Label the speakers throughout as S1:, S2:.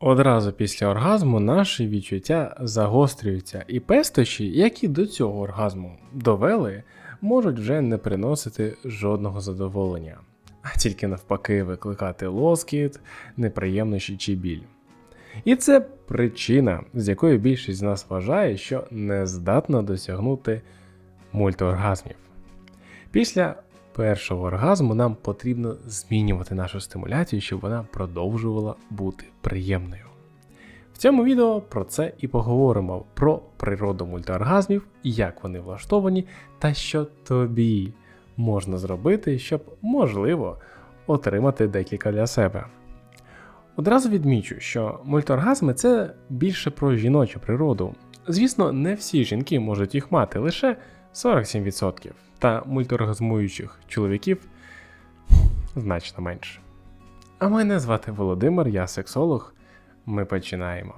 S1: Одразу після оргазму наші відчуття загострюються, і пестощі, які до цього оргазму довели, можуть вже не приносити жодного задоволення, а тільки навпаки викликати лоскіт, неприємнощі чи біль. І це причина, з якої більшість з нас вважає, що не здатна досягнути мультиоргазмів. Після першого оргазму нам потрібно змінювати нашу стимуляцію, щоб вона продовжувала бути приємною. В цьому відео про це і поговоримо про природу мультиоргазмів, як вони влаштовані, та що тобі можна зробити, щоб можливо отримати декілька для себе. Одразу відмічу, що мультиоргазми це більше про жіночу природу. Звісно, не всі жінки можуть їх мати, лише 47%, та мультиоргазмуючих чоловіків значно менше. А мене звати Володимир, я сексолог. Ми починаємо.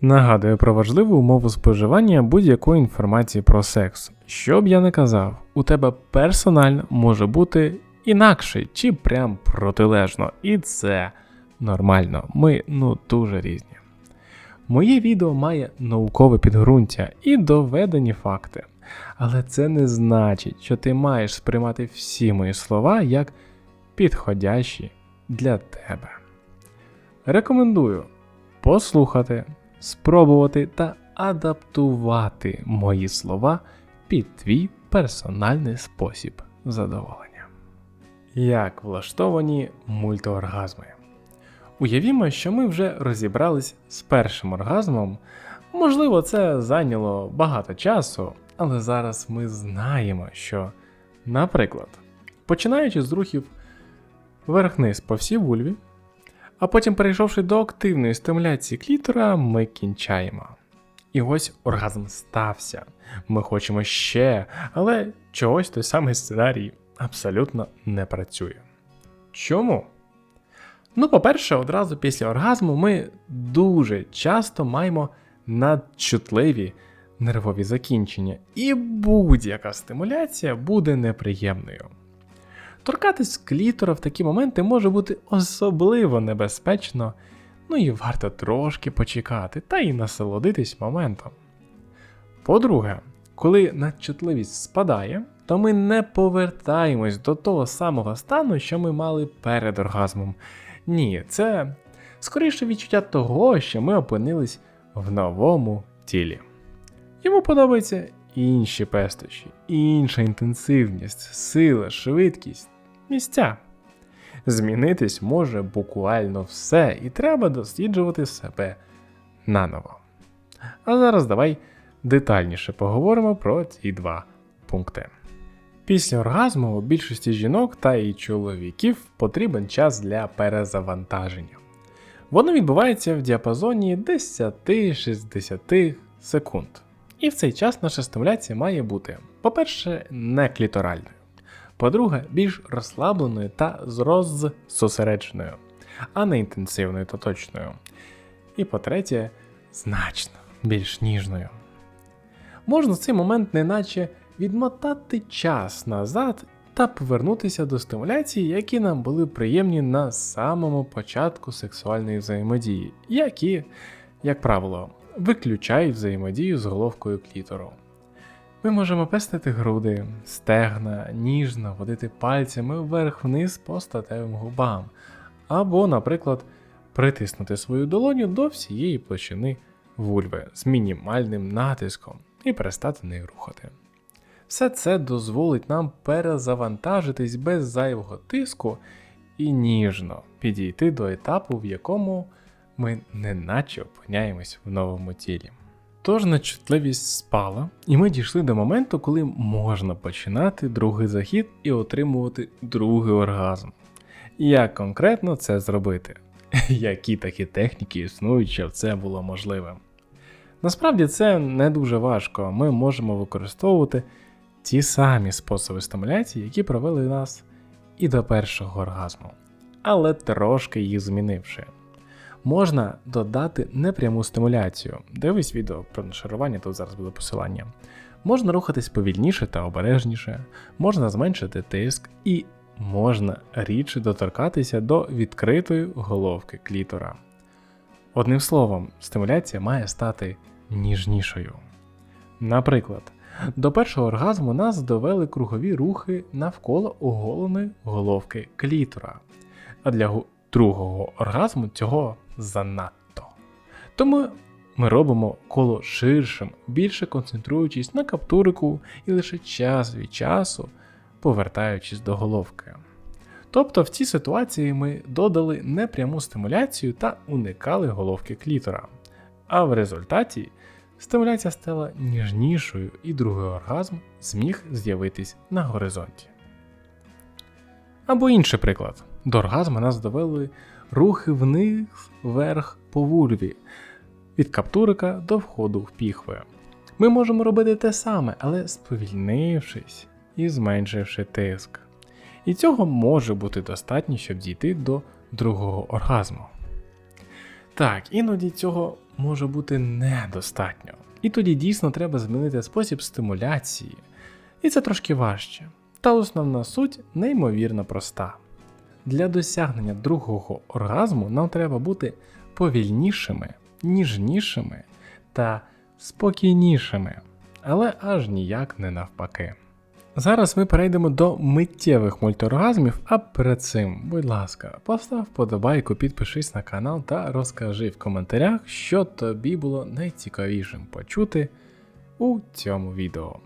S1: Нагадую про важливу умову споживання будь-якої інформації про секс. Що б я не казав, у тебе персонально може бути інакше чи прям протилежно, і це нормально. Ми ну дуже різні. Моє відео має наукове підґрунтя і доведені факти. Але це не значить, що ти маєш сприймати всі мої слова як підходящі для тебе. Рекомендую послухати, спробувати та адаптувати мої слова під твій персональний спосіб задоволення. Як влаштовані мультиоргазми? Уявімо, що ми вже розібрались з першим оргазмом. Можливо, це зайняло багато часу, але зараз ми знаємо, що, наприклад, починаючи з рухів вверх-вниз по всій вульві, а потім перейшовши до активної стимуляції клітора, ми кінчаємо. І ось оргазм стався. Ми хочемо ще, але чогось той самий сценарій абсолютно не працює. Чому? Ну, по-перше, одразу після оргазму ми дуже часто маємо надчутливі нервові закінчення, і будь-яка стимуляція буде неприємною. Торкатись клітора в такі моменти може бути особливо небезпечно, ну і варто трошки почекати та й насолодитись моментом. По-друге, коли надчутливість спадає, то ми не повертаємось до того самого стану, що ми мали перед оргазмом. Ні, це скоріше відчуття того, що ми опинились в новому тілі. Йому подобаються інші пестощі, інша інтенсивність, сила, швидкість, місця. Змінитись може буквально все, і треба досліджувати себе наново. А зараз давай детальніше поговоримо про ці два пункти. Після оргазму у більшості жінок та і чоловіків потрібен час для перезавантаження. Воно відбувається в діапазоні 10-60 секунд. І в цей час наша стимуляція має бути, по-перше, не кліторальною, по-друге, більш розслабленою та роззосередженою, а не інтенсивною та точною. І по-третє, значно більш ніжною. Можна в цей момент неначе відмотати час назад та повернутися до стимуляцій, які нам були приємні на самому початку сексуальної взаємодії, які, як правило, виключають взаємодію з головкою клітору. Ми можемо пестити груди, стегна, ніжно водити пальцями вверх-вниз по статевим губам, або, наприклад, притиснути свою долоню до всієї площини вульви з мінімальним натиском і перестати нею рухати. Все це дозволить нам перезавантажитись без зайвого тиску і ніжно підійти до етапу, в якому ми неначе опиняємось в новому тілі. Тож начутливість спала, і ми дійшли до моменту, коли можна починати другий захід і отримувати другий оргазм. Як конкретно це зробити? Які такі техніки існують, щоб це було можливим? Насправді це не дуже важко, ми можемо використовувати ті самі способи стимуляції, які провели нас і до першого оргазму, але трошки їх змінивши. Можна додати непряму стимуляцію. Дивись відео про нашарування, тут зараз буде посилання. Можна рухатись повільніше та обережніше, можна зменшити тиск і можна рідше доторкатися до відкритої головки клітора. Одним словом, стимуляція має стати ніжнішою. Наприклад, до першого оргазму нас довели кругові рухи навколо оголеної головки клітора, а для другого оргазму цього занадто. Тому ми робимо коло ширшим, більше концентруючись на каптурику і лише час від часу повертаючись до головки. Тобто в цій ситуації ми додали непряму стимуляцію та уникали головки клітора. А в результаті стимуляція стала ніжнішою і другий оргазм зміг з'явитись на горизонті. Або інший приклад. До оргазму нас довели рухи вниз вверх по вульві від каптурика до входу в піхви. Ми можемо робити те саме, але сповільнившись і зменшивши тиск. І цього може бути достатньо, щоб дійти до другого оргазму. Так, іноді цього може бути недостатньо. І тоді дійсно треба змінити спосіб стимуляції. І це трошки важче. Та основна суть неймовірно проста. Для досягнення другого оргазму нам треба бути повільнішими, ніжнішими та спокійнішими, але аж ніяк не навпаки. Зараз ми перейдемо до миттєвих мультиоргазмів, а перед цим, будь ласка, постав вподобайку, підпишись на канал та розкажи в коментарях, що тобі було найцікавішим почути у цьому відео.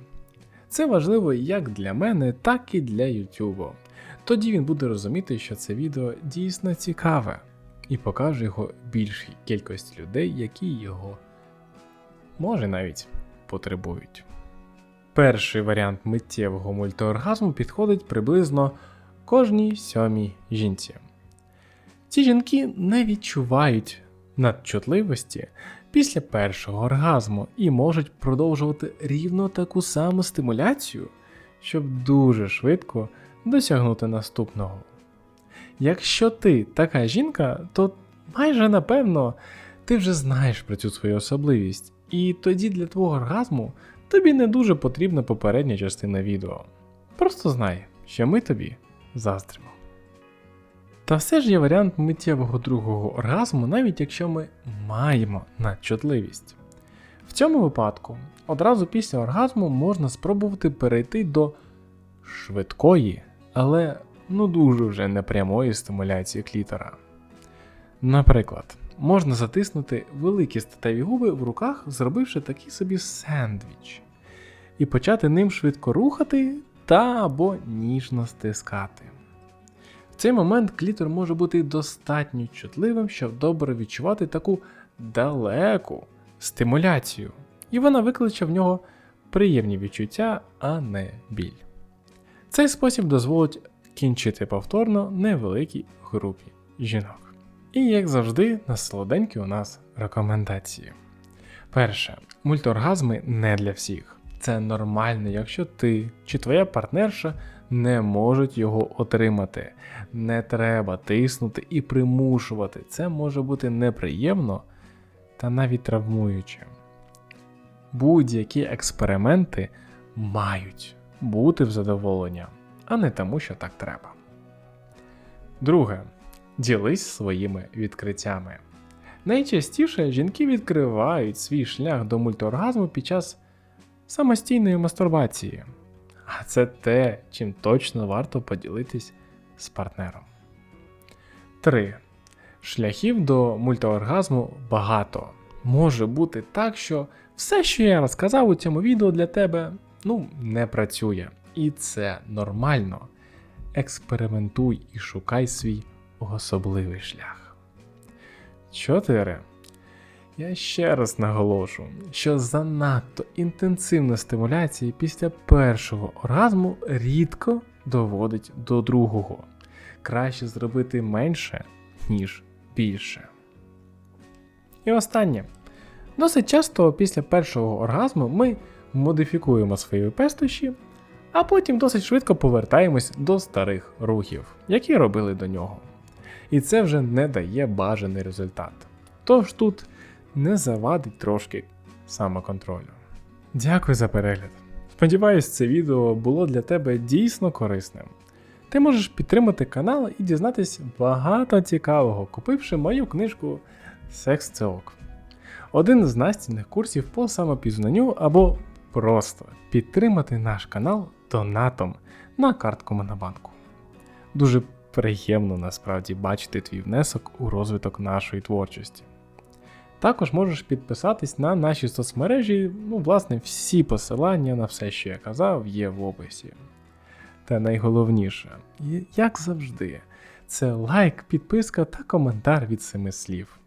S1: Це важливо як для мене, так і для Ютубу. Тоді він буде розуміти, що це відео дійсно цікаве і покаже його більшій кількості людей, які його може навіть потребують. Перший варіант миттєвого мультиоргазму підходить приблизно кожній сьомій жінці. Ці жінки не відчувають надчутливості після першого оргазму і можуть продовжувати рівно таку саму стимуляцію, щоб дуже швидко досягнути наступного. Якщо ти така жінка, то майже напевно ти вже знаєш про цю свою особливість, і тоді для твого оргазму тобі не дуже потрібна попередня частина відео. Просто знай, що ми тобі заздримо. Та все ж є варіант миттєвого другого оргазму, навіть якщо ми маємо надчутливість. В цьому випадку одразу після оргазму можна спробувати перейти до швидкої, але ну дуже вже непрямої стимуляції клітора. Наприклад, можна затиснути великі статеві губи в руках, зробивши такий собі сендвіч, і почати ним швидко рухати та або ніжно стискати. В цей момент клітор може бути достатньо чутливим, щоб добре відчувати таку далеку стимуляцію, і вона викличе в нього приємні відчуття, а не біль. Цей спосіб дозволить кінчити повторно невеликій групі жінок. І як завжди, на солоденькі у нас рекомендації. Перше, мультиоргазми не для всіх. Це нормально, якщо ти чи твоя партнерша не можуть його отримати. Не треба тиснути і примушувати. Це може бути неприємно та навіть травмуюче. Будь-які експерименти мають бути в задоволення, а не тому, що так треба. Друге. Ділись своїми відкриттями. Найчастіше жінки відкривають свій шлях до мультиоргазму під час самостійної мастурбації. А це те, чим точно варто поділитись з партнером. 3. Шляхів до мультиоргазму багато. Може бути так, що все, що я розказав у цьому відео для тебе, ну, не працює. І це нормально. Експериментуй і шукай свій особливий шлях. 4. Я ще раз наголошу, що занадто інтенсивна стимуляція після першого оргазму рідко доводить до другого. Краще зробити менше, ніж більше. І останнє. Досить часто після першого оргазму ми модифікуємо свої пестощі, а потім досить швидко повертаємось до старих рухів, які робили до нього. І це вже не дає бажаний результат. Тож тут не завадить трошки самоконтролю. Дякую за перегляд. Сподіваюсь, це відео було для тебе дійсно корисним. Ти можеш підтримати канал і дізнатись багато цікавого, купивши мою книжку Секс це ок. Один з настільних курсів по самопізнанню або просто підтримати наш канал донатом на картку Монобанку. Дуже приємно насправді бачити твій внесок у розвиток нашої творчості. Також можеш підписатись на наші соцмережі, ну, власне, всі посилання на все, що я казав, є в описі. Та найголовніше, як завжди, це лайк, підписка та коментар від семи слів.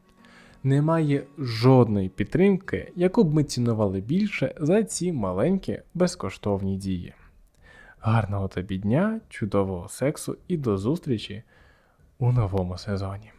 S1: Немає жодної підтримки, яку б ми цінували більше за ці маленькі безкоштовні дії. Гарного тобі дня, чудового сексу і до зустрічі у новому сезоні.